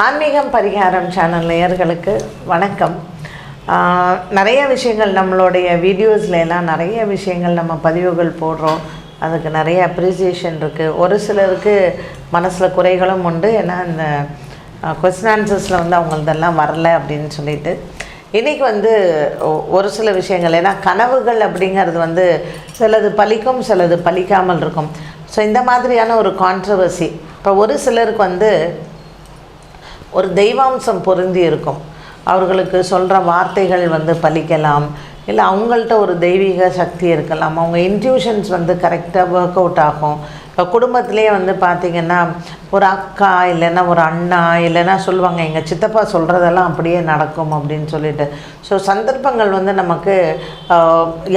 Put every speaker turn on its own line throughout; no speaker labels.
ஆன்மீகம் பரிகாரம் சேனல் நேயர்களுக்கு வணக்கம். நிறைய விஷயங்கள் நம்மளுடைய வீடியோஸ்ல எல்லாம் நிறைய விஷயங்கள் நம்ம பதிவுகள் போடுறோம். அதுக்கு நிறைய அப்ரிசியேஷன் இருக்குது ஒரு சிலருக்கு மனசில் குறைகளும் உண்டு. ஏன்னா இந்த கொஸ்டின் ஆன்சர்ஸில் வந்து அவங்களதெல்லாம் வரல அப்படின்னு சொல்லிட்டு. இன்றைக்கி வந்து ஒ- ஒரு சில விஷயங்கள். ஏன்னா கனவுகள் அப்படிங்கிறது வந்து சிலது பலிக்கும் சிலது பலிக்காமல் இருக்கும். ஸோ இந்த மாதிரியான ஒரு கான்ட்ரவர்சி இப்போ ஒரு சிலருக்கு வந்து ஒரு தெய்வாம்சம் பொருந்தி இருக்கும். அவர்களுக்கு சொல்கிற வார்த்தைகள் வந்து பலிக்கலாம். இல்லை அவங்கள்ட்ட ஒரு தெய்வீக சக்தி இருக்கலாம். அவங்க இன்ட்யூஷன்ஸ் வந்து கரெக்டாக ஒர்க் அவுட் ஆகும். இப்போ குடும்பத்திலேயே வந்து பார்த்திங்கன்னா ஒரு அக்கா இல்லைன்னா ஒரு அண்ணா இல்லைன்னா சொல்லுவாங்க எங்கள் சித்தப்பா சொல்கிறதெல்லாம் அப்படியே நடக்கும் அப்படின்னு சொல்லிட்டு. ஸோ சந்தர்ப்பங்கள் வந்து நமக்கு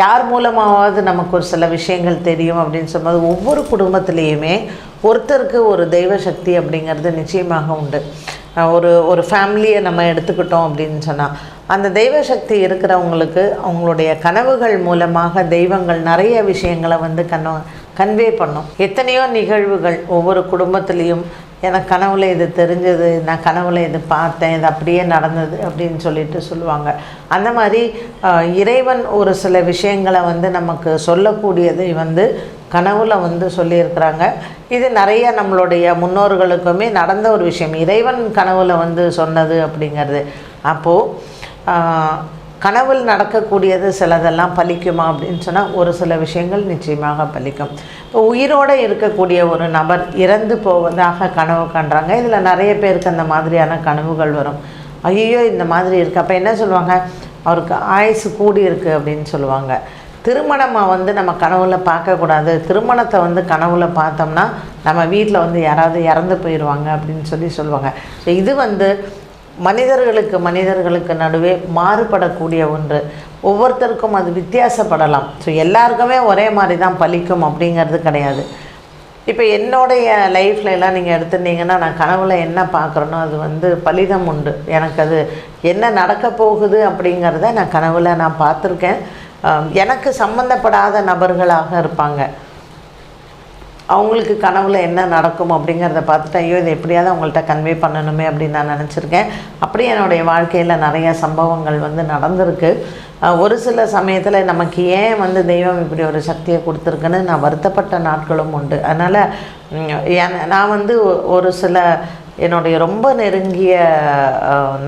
யார் மூலமாவது நமக்கு ஒரு சில விஷயங்கள் தெரியும் அப்படின்னு சொல்லும்போது ஒவ்வொரு குடும்பத்துலேயுமே ஒருத்தருக்கு ஒரு தெய்வ சக்தி அப்படிங்கிறது நிச்சயமாக உண்டு. ஒரு ஒரு ஃபேமிலியை நம்ம எடுத்துக்கிட்டோம் அப்படின்னு சொன்னால் அந்த தெய்வ சக்தி இருக்கிறவங்களுக்கு அவங்களுடைய கனவுகள் மூலமாக தெய்வங்கள் நிறைய விஷயங்களை வந்து கன கன்வே பண்ணும். எத்தனையோ நிகழ்வுகள் ஒவ்வொரு குடும்பத்துலேயும் எனக்கு கனவுல இது தெரிஞ்சது நான் கனவுல இது பார்த்தேன் இது அப்படியே நடந்தது அப்படின்னு சொல்லிட்டு சொல்லுவாங்க. அந்த மாதிரி இறைவன் ஒரு சில விஷயங்களை வந்து நமக்கு சொல்லக்கூடியதை வந்து கனவுல வந்து சொல்லியிருக்கிறாங்க. இது நிறைய நம்மளுடைய முன்னோர்களுக்குமே நடந்த ஒரு விஷயம். இறைவன் கனவுல வந்து சொன்னது அப்படிங்கிறது. அப்போது கனவில் நடக்கக்கூடியது சிலதெல்லாம் பலிக்குமா அப்படின்னு சொன்னால் ஒரு சில விஷயங்கள் நிச்சயமாக பலிக்கும். இப்போ உயிரோடு இருக்கக்கூடிய ஒரு நபர் இறந்து போவதாக கனவு காண்றாங்க. இதில் நிறைய பேருக்கு அந்த மாதிரியான கனவுகள் வரும். ஐயோ இந்த மாதிரி இருக்குது அப்போ என்ன சொல்லுவாங்க? அவருக்கு ஆயுசு கூடி இருக்குது அப்படின்னு சொல்லுவாங்க. திருமணமாக வந்து நம்ம கனவுல பார்க்கக்கூடாது திருமணத்தை வந்து கனவுல பார்த்தோம்னா நம்ம வீட்டில் வந்து யாராவது இறந்து போயிடுவாங்க அப்படின்னு சொல்லி சொல்லுவாங்க. ஸோ இது வந்து மனிதர்களுக்கு மனிதர்களுக்கு நடுவே மாறுபடக்கூடிய ஒன்று. ஒவ்வொருத்தருக்கும் அது வித்தியாசப்படலாம். ஸோ எல்லாருக்குமே ஒரே மாதிரி தான் பலிக்கும் அப்படிங்கிறது கிடையாது. இப்போ என்னுடைய லைஃப்பில் எல்லாம் நீங்கள் எடுத்துட்டீங்கன்னா நான் கனவுல என்ன பார்க்குறேனோ அது வந்து பலிதம் உண்டு. எனக்கு அது என்ன நடக்க போகுது அப்படிங்கிறத நான் கனவுல நான் பார்த்துருக்கேன். எனக்கு சம்மந்தப்படாத நபர்களாக இருப்பாங்க. அவங்களுக்கு கனவுல என்ன நடக்கும் அப்படிங்கிறத பார்த்துட்டு ஐயோ இதை எப்படியாவது அவங்கள்ட்ட கன்வே பண்ணணுமே அப்படின்னு நான் நினச்சிருக்கேன். அப்படி என்னுடைய வாழ்க்கையில் நிறைய சம்பவங்கள் வந்து நடந்திருக்கு. ஒரு சில சமயத்தில் நமக்கு ஏன் வந்து தெய்வம் இப்படி ஒரு சக்தியை கொடுத்துருக்குன்னு நான் வருத்தப்பட்ட நாட்களும் உண்டு. அதனால் நான் வந்து ஒரு சில என்னுடைய ரொம்ப நெருங்கிய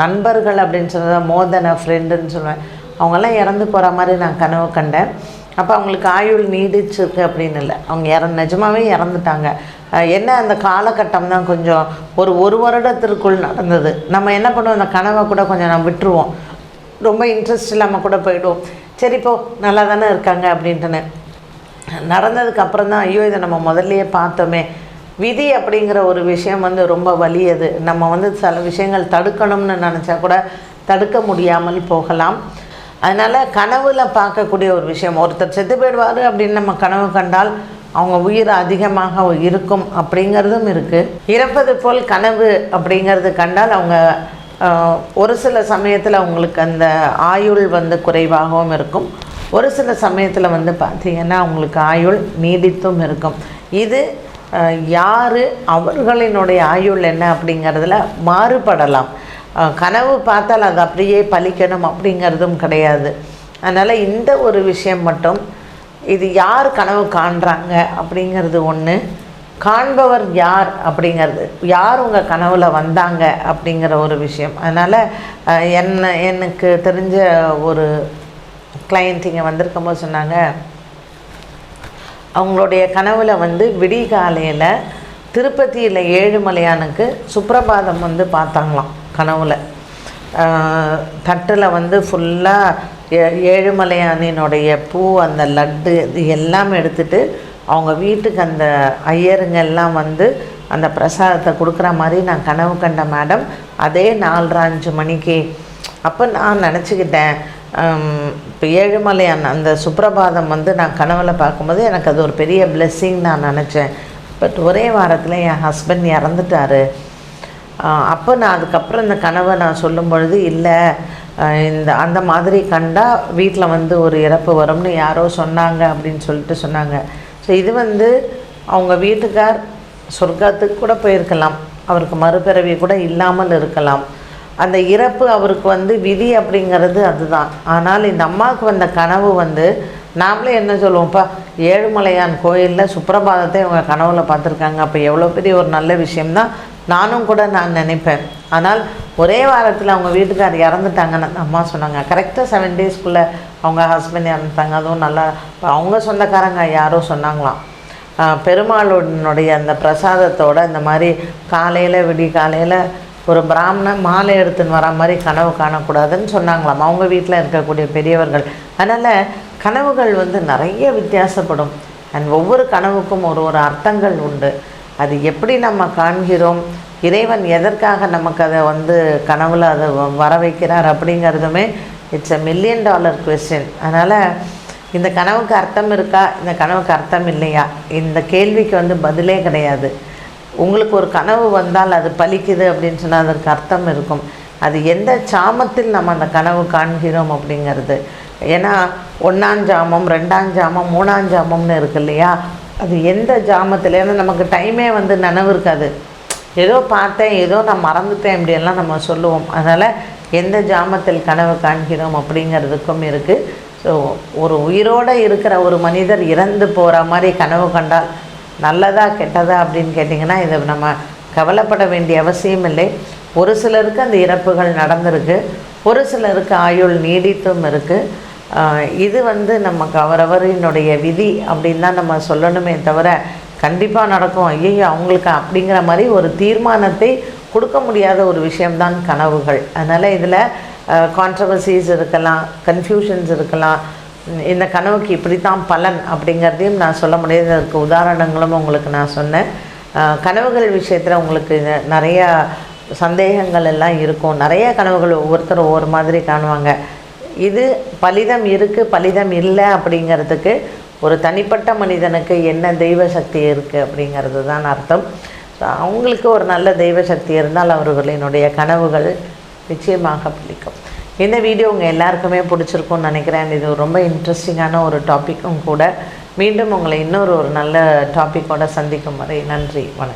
நண்பர்கள் அப்படின்னு சொன்னது மோதன ஃப்ரெண்டுன்னு சொல்லுவேன். அவங்கெல்லாம் இறந்து போகிற மாதிரி நான் கனவு கண்டேன். அப்போ அவங்களுக்கு ஆயுள் நீடிச்சிருக்கு அப்படின்னு இல்லை. அவங்க இற நிஜமாகவே இறந்துட்டாங்க. என்ன அந்த காலகட்டம் தான் கொஞ்சம் ஒரு ஒரு வருடத்திற்குள் நடந்தது. நம்ம என்ன பண்ணுவோம்? அந்த கனவை கூட கொஞ்சம் நம்ம விட்டுருவோம். ரொம்ப இன்ட்ரெஸ்ட் இல்லாமல் கூட போயிடுவோம். சரி இப்போ நல்லா தானே இருக்காங்க அப்படின்ட்டுன்னு. நடந்ததுக்கு அப்புறம் தான் ஐயோ இதை நம்ம முதல்லையே பார்த்தோமே. விதி அப்படிங்கிற ஒரு விஷயம் வந்து ரொம்ப வலியது. நம்ம வந்து சில விஷயங்கள் தடுக்கணும்னு நினச்சா கூட தடுக்க முடியாமல் போகலாம். அதனால் கனவில் பார்க்கக்கூடிய ஒரு விஷயம். ஒருத்தர் செத்து போயிடுவார் அப்படின்னு நம்ம கனவு கண்டால் அவங்க உயிர் அதிகமாக இருக்கும் அப்படிங்கிறதும் இருக்குது இறப்பது போல் கனவு அப்படிங்கிறது கண்டால் அவங்க ஒரு சில சமயத்தில் அவங்களுக்கு அந்த ஆயுள் வந்து குறைவாகவும் இருக்கும். ஒரு சில சமயத்தில் வந்து பார்த்திங்கன்னா அவங்களுக்கு ஆயுள் நீடித்தும் இருக்கும். இது யார் அவர்களினுடைய ஆயுள் என்ன அப்படிங்கிறதுல மாறுபடலாம். கனவு பார்த்தால் அது அப்படியே பலிக்கணும் அப்படிங்கிறதும் கிடையாது. அதனால் இந்த ஒரு விஷயம் மட்டும் இது யார் கனவு காண்றாங்க அப்படிங்கிறது ஒன்று காண்பவர் யார் அப்படிங்கிறது யார் உங்கள் கனவில் வந்தாங்க அப்படிங்கிற ஒரு விஷயம். அதனால் என்ன எனக்கு தெரிஞ்ச ஒரு கிளைண்ட் இங்கே வந்திருக்கும்போது சொன்னாங்க அவங்களுடைய கனவில் வந்து விடிகாலையில் திருப்பதியில் ஏழுமலையானுக்கு சுப்பிரபாதம் வந்து பார்த்தாங்களாம். கனவுல. தட்டில் வந்து ஃபுல்லாக ஏழுமலையானினுடைய பூ அந்த லட்டு இது எல்லாம் எடுத்துட்டு அவங்க வீட்டுக்கு அந்த ஐயருங்க எல்லாம் வந்து அந்த பிரசாதத்தை கொடுக்குற மாதிரி நான் கனவு கண்ட மேடம் அதே நாலரை அஞ்சு மணிக்கு. அப்போ நான் நினச்சிக்கிட்டேன் இப்போ ஏழுமலையான் அந்த சுப்பிரபாதம் வந்து நான் கனவில் பார்க்கும்போது எனக்கு அது ஒரு பெரிய பிளெஸ்ஸிங் நான் நினச்சேன். பட் ஒரே வாரத்தில் என் ஹஸ்பண்ட் இறந்துட்டாரு. அப்போ நான் அதுக்கப்புறம் இந்த கனவை நான் சொல்லும் பொழுது இல்லை இந்த அந்த மாதிரி கண்டா வீட்டில் வந்து ஒரு இறப்பு வரும்னு யாரோ சொன்னாங்க அப்படின்னு சொல்லிட்டு சொன்னாங்க. ஸோ இது வந்து அவங்க வீட்டுக்கார் சொர்க்கத்துக்கு கூட போயிருக்கலாம். அவருக்கு மறுபிறவி கூட இல்லாமல் இருக்கலாம். அந்த இறப்பு அவருக்கு வந்து விதி அப்படிங்கிறது அதுதான். ஆனால் இந்த அம்மாவுக்கு வந்த கனவு வந்து நாமளே என்ன சொல்லுவோம்ப்பா ஏழுமலையான் கோயிலில் சுப்பிரபாதத்தை அவங்க கனவுல பார்த்துருக்காங்க. அப்போ எவ்வளோ பெரிய ஒரு நல்ல விஷயம்தான் நானும் கூட நான் நினைப்பேன். ஆனால் ஒரே வாரத்தில் அவங்க வீட்டுக்கார் இறந்துட்டாங்கன்னு அம்மா சொன்னாங்க. கரெக்டாக செவன் டேஸ்க்குள்ளே அவங்க ஹஸ்பண்ட் இறந்துட்டாங்க. அதுவும் நல்லா அவங்க சொந்தக்காரங்க யாரோ சொன்னாங்களாம். பெருமாளுடைய அந்த பிரசாதத்தோட இந்த மாதிரி காலையில் விடி காலையில் ஒரு பிராமணன் மாலை எடுத்துன்னு வர மாதிரி கனவு காணக்கூடாதுன்னு சொன்னாங்களாம். அவங்க வீட்டில் இருக்கக்கூடிய பெரியவர்கள். அதனால் கனவுகள் வந்து நிறைய வித்தியாசப்படும். அண்ட் ஒவ்வொரு கனவுக்கும் ஒரு ஒரு அர்த்தங்கள் உண்டு. அது எப்படி நம்ம காண்கிறோம்? இறைவன் எதற்காக நமக்கு அதை வந்து கனவுல அதை வ- வர வைக்கிறார் அப்படிங்கிறதுமே it's a million dollar question அதனால் இந்த கனவுக்கு அர்த்தம் இருக்கா? இந்த கனவுக்கு அர்த்தம் இல்லையா? இந்த கேள்விக்கு வந்து பதிலே கிடையாது. உங்களுக்கு ஒரு கனவு வந்தால் அது பலிக்குது அப்படின்னு சொன்னால் அதற்கு அர்த்தம் இருக்கும். அது எந்த சாமத்தில் நம்ம அந்த கனவு காண்கிறோம் அப்படிங்கிறது. ஏன்னா ஒன்றாம் ஜாமம் ரெண்டாம் ஜாமம் மூணாம் ஜாமம்னு இருக்கு இல்லையா? அது எந்த ஜாமத்தில் ஏன்னா நமக்கு டைமே வந்து நினைவு இருக்காது. ஏதோ பார்த்தேன் ஏதோ நான் மறந்துட்டேன் இப்படியெல்லாம் நம்ம சொல்லுவோம். அதனால் எந்த ஜாமத்தில் கனவு காண்கிறோம் அப்படிங்கிறதுக்கும் இருக்குது ஸோ ஒரு உயிரோடு இருக்கிற ஒரு மனிதர் இறந்து போகிற மாதிரி கனவு கண்டால் நல்லதா கெட்டதா அப்படின்னு கேட்டிங்கன்னா இதை நம்ம கவலைப்பட வேண்டிய அவசியம் இல்லை. ஒரு சிலருக்கு அந்த இறப்புகள் நடந்திருக்கு. ஒரு சிலருக்கு ஆயுள் நீடித்தும் இருக்குது இது வந்து நமக்கு அவரவரினுடைய விதி அப்படின்னு தான் நம்ம சொல்லணுமே தவிர கண்டிப்பாக நடக்கும். ஐயோ அவங்களுக்கு அப்படிங்கிற மாதிரி ஒரு தீர்மானத்தை கொடுக்க முடியாத ஒரு விஷயம்தான் கனவுகள். அதனால் இதில் கான்ட்ரவர்சிஸ் இருக்கலாம் கன்ஃபியூஷன்ஸ் இருக்கலாம். இந்த கனவுக்கு இப்படி தான் பலன் அப்படிங்கிறதையும் நான் சொல்ல முடியாது. அதுக்கு உதாரணங்களும் உங்களுக்கு நான் சொன்னேன். கனவுகள் விஷயத்தில் உங்களுக்கு நிறையா சந்தேகங்கள் எல்லாம் இருக்கும். நிறைய கனவுகள் ஒவ்வொருத்தரும் ஒவ்வொரு மாதிரி காணுவாங்க. இது பலிதம் இருக்குது பலிதம் இல்லை அப்படிங்கிறதுக்கு ஒரு தனிப்பட்ட மனிதனுக்கு என்ன தெய்வ சக்தி இருக்குது அப்படிங்கிறது தான் அர்த்தம். ஸோ அவங்களுக்கு ஒரு நல்ல தெய்வ சக்தி இருந்தால் அவர்களினுடைய கனவுகள் நிச்சயமாக பிடிக்கும் இந்த வீடியோ உங்கள் எல்லாருக்குமே பிடிச்சிருக்கும்னு நினைக்கிறேன். இது ரொம்ப இன்ட்ரெஸ்டிங்கான ஒரு டாப்பிக்கும் கூட. மீண்டும் உங்களை இன்னொரு ஒரு நல்ல டாப்பிக்கோடு சந்திக்கும் வரை நன்றி வணக்கம்.